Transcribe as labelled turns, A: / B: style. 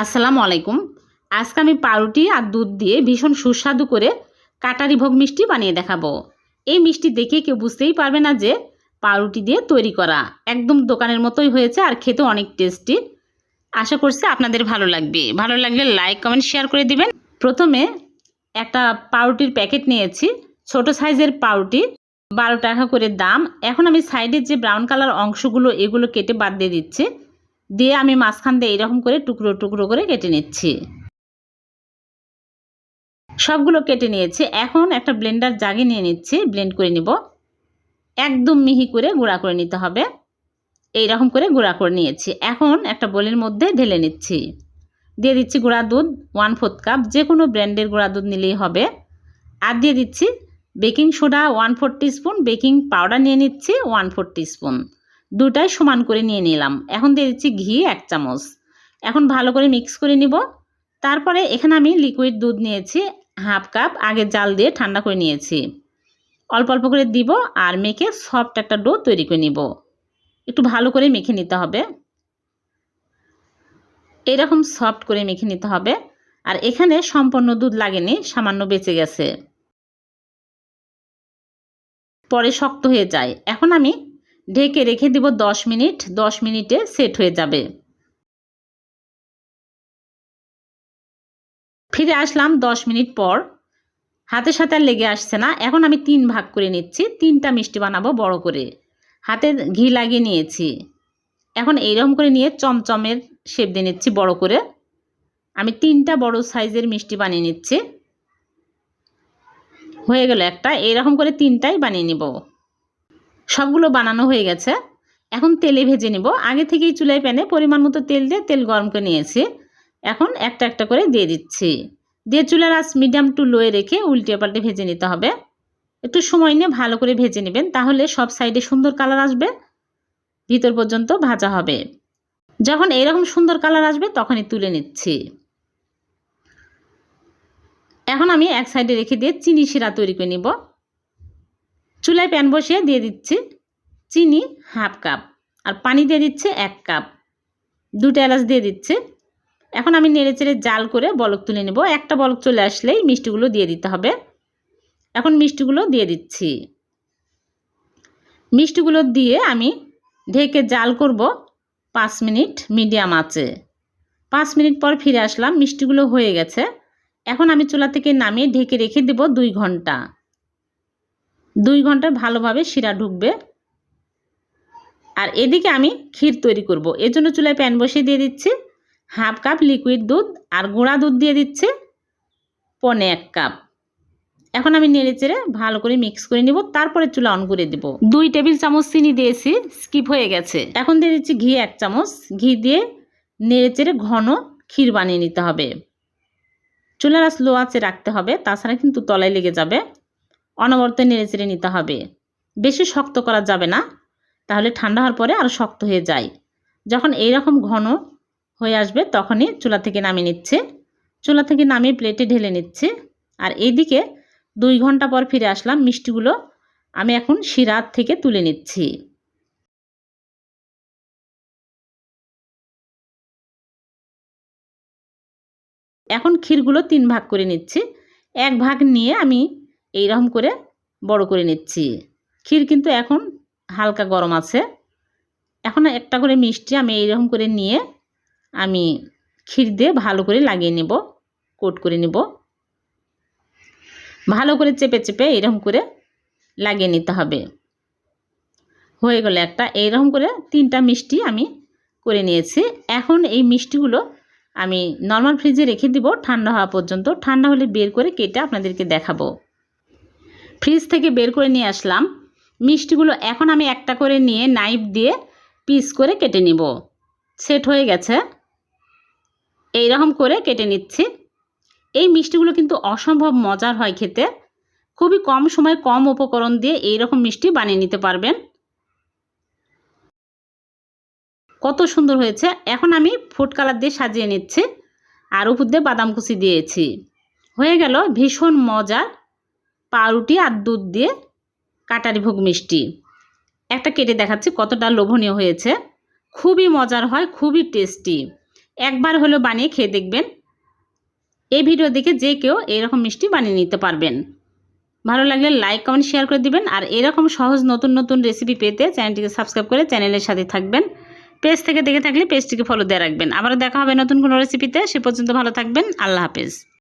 A: আসসালামু আলাইকুম। আজকে আমি পাউরুটি আর দুধ দিয়ে ভীষণ সুস্বাদু করে কাটারি ভোগ মিষ্টি বানিয়ে দেখাবো। এই মিষ্টি দেখে কেউ বুঝতেই পারবে না যে পাউরুটি দিয়ে তৈরি করা একদম দোকানের মতোই হয়েছে আর খেতে অনেক টেস্টি। আশা করছি আপনাদের ভালো লাগবে। ভালো লাগলে লাইক, কমেন্ট, শেয়ার করে দিবেন। প্রথমে একটা পাউরুটির প্যাকেট নিয়েছি, ছোট সাইজের পাউরুটি, বারো টাকা করে দাম। এখন আমি সাইডের যে ব্রাউন কালার অংশগুলো এগুলো কেটে বাদ দিয়ে দিচ্ছি। দিয়ে আমি মাঝখান দিয়ে এরকম করে টুকরো টুকরো করে কেটে নিচ্ছি। সবগুলো কেটে নিয়েছি। এখন একটা ব্লেন্ডার জাগে নিয়ে নিচ্ছি ব্লেন্ড করে নিব। একদম মিহি করে গুঁড়া করে নিতে হবে। এই রকম করে গুঁড়া করে নিয়েছি। এখন একটা বোলের মধ্যে ঢেলে নিচ্ছি। দিয়ে দিচ্ছি গুঁড়া দুধ ওয়ান ফোর্থ কাপ যে কোনো ব্র্যান্ডের গুঁড়া দুধ নিলেই হবে। আর দিয়ে দিচ্ছি baking soda one four spoon baking powder নিয়ে নিচ্ছি ওয়ান ফোর স্পুন দুটাই সমান করে নিয়ে নিলাম। এখন দিয়ে দিচ্ছি ঘি এক চামচ। এখন ভালো করে মিক্স করে নিব। তারপরে এখানে আমি লিকুইড দুধ নিয়েছি হাফ কাপ আগে জাল দিয়ে ঠান্ডা করে নিয়েছি। অল্প অল্প করে দিব আর মেখে সফট একটা ডো তৈরি করে নিব। একটু ভালো করে মেখে নিতে হবে। এরকম সফট করে মেখে নিতে হবে। আর এখানে সম্পূর্ণ দুধ লাগেনি, সামান্য বেঁচে গেছে। পরে শক্ত হয়ে যায়। এখন আমি ঢেকে রেখে দিব দশ মিনিট। দশ মিনিটে সেট হয়ে যাবে। ফিরে আসলাম দশ মিনিট পর। হাতে সাথে আর লেগে আসছে না। এখন আমি তিন ভাগ করে নিচ্ছি। তিনটা মিষ্টি বানাবো বড় করে। হাতে ঘি লাগিয়ে নিয়েছি। এখন এইরকম করে নিয়ে চমচমের শেপ দিয়ে নিচ্ছি বড় করে। আমি তিনটা বড় সাইজের মিষ্টি বানিয়ে নিচ্ছি। হয়ে গেল একটা। এইরকম করে তিনটাই বানিয়ে নিব। সবগুলো বানানো হয়ে গেছে। এখন তেলে ভেজে নিব। আগে থেকেই চুলায় প্যানে পরিমাণ মতো তেল দিয়ে তেল গরম করে নিয়েছি। এখন একটা একটা করে দিয়ে দিচ্ছি। দিয়ে চুলার আঁচ মিডিয়াম টু লোয়ে রেখে উল্টে পাল্টে ভেজে নিতে হবে। একটু সময় নিয়ে ভালো করে ভেজে নেবেন, তাহলে সব সাইডে সুন্দর কালার আসবে। ভিতর পর্যন্ত ভাজা হবে। যখন এরকম সুন্দর কালার আসবে, তখনই তুলে নিচ্ছি। এখন আমি এক সাইডে রেখে দিয়ে চিনি শিরা তৈরি করে নিব। চুলায় প্যান বসিয়ে দিয়ে দিচ্ছি চিনি হাফ কাপ আর পানি দিয়ে দিচ্ছে এক কাপ। দুটো এলাচ দিয়ে দিচ্ছে। এখন আমি নেড়ে চেড়ে জাল করে বলক তুলে নেব। একটা বলক চলে আসলেই মিষ্টিগুলো দিয়ে দিতে হবে। এখন মিষ্টিগুলো দিয়ে দিচ্ছি। মিষ্টিগুলো দিয়ে আমি ঢেকে জাল করব পাঁচ মিনিট মিডিয়াম আছে পাঁচ মিনিট পর ফিরে আসলাম, মিষ্টিগুলো হয়ে গেছে। এখন আমি চুলা থেকে নামিয়ে ঢেকে রেখে দেব দুই ঘণ্টা। দুই ঘণ্টা ভালোভাবে শিরা ঢুকবে। আর এদিকে আমি ক্ষীর তৈরি করব। এর জন্য চুলায় প্যান বসিয়ে দিয়ে দিচ্ছি হাফ কাপ লিকুইড দুধ আর গুঁড়া দুধ দিয়ে দিচ্ছে পনে এক কাপ। এখন আমি নেড়ে চেড়ে ভালো করে মিক্স করে নিব, তারপরে চুলা অন করে দিব। দুই টেবিল চামচ চিনি দিয়েছি স্কিপ হয়ে গেছে। এখন দিয়ে দিচ্ছি ঘি এক চামচ। ঘি দিয়ে নেড়ে চেড়ে ঘন ক্ষীর বানিয়ে নিতে হবে। চুলার স্লো আছে রাখতে হবে, তাছাড়া কিন্তু তলায় লেগে যাবে। অনবরত নেড়ে চেড়ে নিতে হবে। বেশি শক্ত করা যাবে না। তাহলে ঠান্ডা হওয়ার পরে আরও শক্ত হয়ে যায়। যখন এই রকম ঘন হয়ে আসবে, তখনই চুলা থেকে নামিয়ে নিচ্ছে। চুলা থেকে নামিয়ে প্লেটে ঢেলে নিচ্ছে। আর এইদিকে দুই ঘণ্টা পর ফিরে আসলাম, মিষ্টিগুলো আমি এখন শিরাত থেকে তুলে নিচ্ছি। এখন ক্ষীরগুলো তিন ভাগ করে নিচ্ছি। এক ভাগ নিয়ে আমি এই রকম করে বড় করে নিচ্ছি। ক্ষীর কিন্তু এখন হালকা গরম আছে। এখন একটা করে মিষ্টি আমি এইরকম করে নিয়ে আমি ক্ষীর দিয়ে ভালো করে লাগিয়ে নেব, কোট করে নেব। ভালো করে চেপে চেপে এরকম করে লাগিয়ে নিতে হবে। হয়ে গেল একটা, এইরকম করে তিনটা মিষ্টি আমি করে নিয়েছি। এখন এই মিষ্টিগুলো আমি নর্মাল ফ্রিজে রেখে দিব, ঠান্ডা হওয়া পর্যন্ত। ঠান্ডা হলে বের করে কেটে আপনাদেরকে দেখাবো। ফ্রিজ থেকে বের করে নিয়ে আসলাম। মিষ্টিগুলো এখন আমি একটা করে নিয়ে নাইফ দিয়ে পিস করে কেটে নিব। সেট হয়ে গেছে। এই রকম করে কেটে নিচ্ছি। এই মিষ্টিগুলো কিন্তু অসম্ভব মজার হয় খেতে। খুবই কম সময় কম উপকরণ দিয়ে এই রকম মিষ্টি বানিয়ে নিতে পারবেন। কত সুন্দর হয়েছে। এখন আমি ফুড কালার দিয়ে সাজিয়ে নিচ্ছি। আর উপর দিয়ে বাদাম কুচি দিয়েছি। হয়ে গেল ভীষণ মজার পাউরুটি আর দুধ দিয়ে কাটারি ভোগ মিষ্টি। একটা কেটে দেখাচ্ছি কতটা লোভনীয় হয়েছে। খুবই মজার হয়, খুবই টেস্টি। একবার হলেও বানিয়ে খেয়ে দেখবেন। এই ভিডিও দেখে যে কেউ এরকম মিষ্টি বানিয়ে নিতে পারবেন। ভালো লাগলে লাইক, কমেন্ট, শেয়ার করে দিবেন। আর এরকম সহজ নতুন নতুন রেসিপি পেতে চ্যানেলটিকে সাবস্ক্রাইব করে চ্যানেলের সাথে থাকবেন। পেজ থেকে দেখে থাকলে পেজটিকে ফলো দিয়ে রাখবেন। আবার দেখা হবে নতুন কোনো রেসিপিতে সে পর্যন্ত ভালো থাকবেন। আল্লাহ হাফেজ।